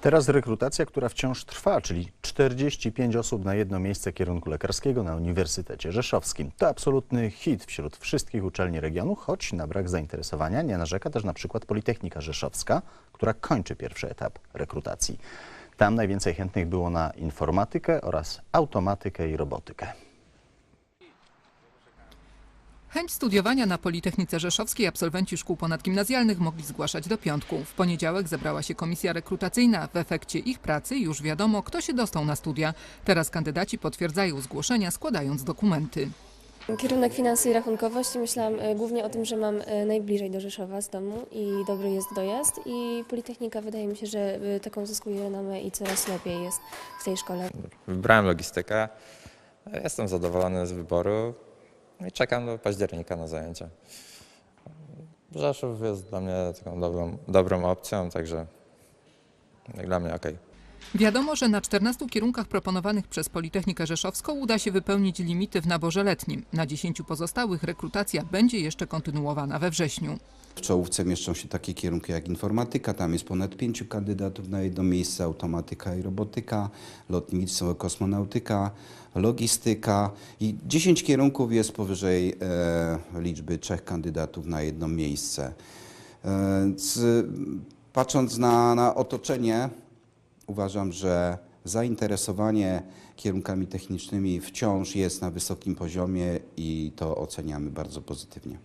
Teraz rekrutacja, która wciąż trwa, czyli 45 osób na jedno miejsce kierunku lekarskiego na Uniwersytecie Rzeszowskim. To absolutny hit wśród wszystkich uczelni regionu, choć na brak zainteresowania nie narzeka też na przykład Politechnika Rzeszowska, która kończy pierwszy etap rekrutacji. Tam najwięcej chętnych było na informatykę oraz automatykę i robotykę. Chęć studiowania na Politechnice Rzeszowskiej absolwenci szkół ponadgimnazjalnych mogli zgłaszać do piątku. W poniedziałek zebrała się komisja rekrutacyjna. W efekcie ich pracy już wiadomo, kto się dostał na studia. Teraz kandydaci potwierdzają zgłoszenia, składając dokumenty. Kierunek finanse i rachunkowość i myślałam e, głównie o tym, że mam e, najbliżej do Rzeszowa z domu i dobry jest dojazd i Politechnika wydaje mi się, że e, taką zyskuje renomę i coraz lepiej jest w tej szkole. Wybrałem logistykę. Jestem zadowolony z wyboru i czekam do października na zajęcia. Rzeszów jest dla mnie taką dobrą, dobrą opcją, także dla mnie okej. Wiadomo, że na 14 kierunkach proponowanych przez Politechnikę Rzeszowską uda się wypełnić limity w naborze letnim. Na 10 pozostałych rekrutacja będzie jeszcze kontynuowana we wrześniu. W czołówce mieszczą się takie kierunki jak informatyka, tam jest ponad pięciu kandydatów na jedno miejsce, automatyka i robotyka, lotnictwo, kosmonautyka, logistyka i 10 kierunków jest powyżej e, liczby trzech kandydatów na jedno miejsce. E, z, patrząc na, na otoczenie, uważam, że zainteresowanie kierunkami technicznymi wciąż jest na wysokim poziomie i to oceniamy bardzo pozytywnie.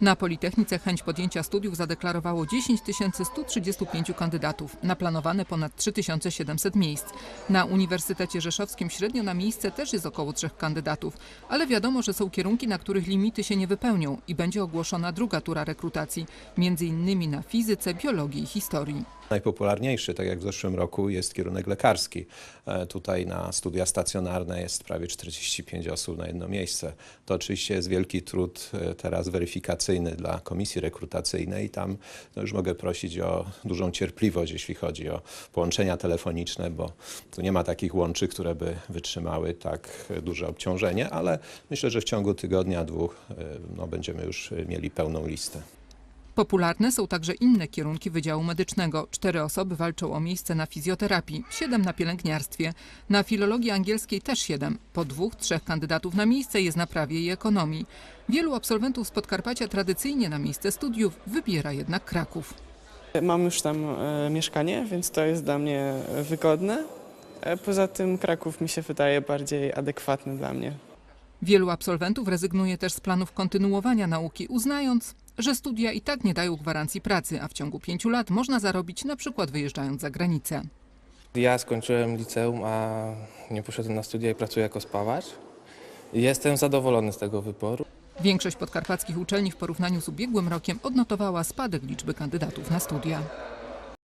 Na Politechnice chęć podjęcia studiów zadeklarowało 10 135 kandydatów, na planowane ponad 3700 miejsc. Na Uniwersytecie Rzeszowskim średnio na miejsce też jest około trzech kandydatów, ale wiadomo, że są kierunki, na których limity się nie wypełnią i będzie ogłoszona druga tura rekrutacji, między innymi na fizyce, biologii i historii. Najpopularniejszy, tak jak w zeszłym roku, jest kierunek lekarski. E, Tutaj na studia stacjonarne jest prawie 45 osób na jedno miejsce. To oczywiście jest wielki trud e, teraz weryfikacyjny dla komisji rekrutacyjnej. Tam no już mogę prosić o dużą cierpliwość, jeśli chodzi o połączenia telefoniczne, bo tu nie ma takich łączy, które by wytrzymały tak duże obciążenie, ale myślę, że w ciągu tygodnia, dwóch e, no, będziemy już mieli pełną listę. Popularne są także inne kierunki Wydziału Medycznego. Cztery osoby walczą o miejsce na fizjoterapii, siedem na pielęgniarstwie. Na filologii angielskiej też siedem. Po dwóch, trzech kandydatów na miejsce jest na prawie i ekonomii. Wielu absolwentów z Podkarpacia tradycyjnie na miejsce studiów wybiera jednak Kraków. Mam już tam e, mieszkanie, więc to jest dla mnie wygodne. E, Poza tym Kraków mi się wydaje bardziej adekwatny dla mnie. Wielu absolwentów rezygnuje też z planów kontynuowania nauki, uznając, że studia i tak nie dają gwarancji pracy, a w ciągu pięciu lat można zarobić na przykład wyjeżdżając za granicę. Ja skończyłem liceum, a nie poszedłem na studia i pracuję jako spawacz. Jestem zadowolony z tego wyboru. Większość podkarpackich uczelni w porównaniu z ubiegłym rokiem odnotowała spadek liczby kandydatów na studia.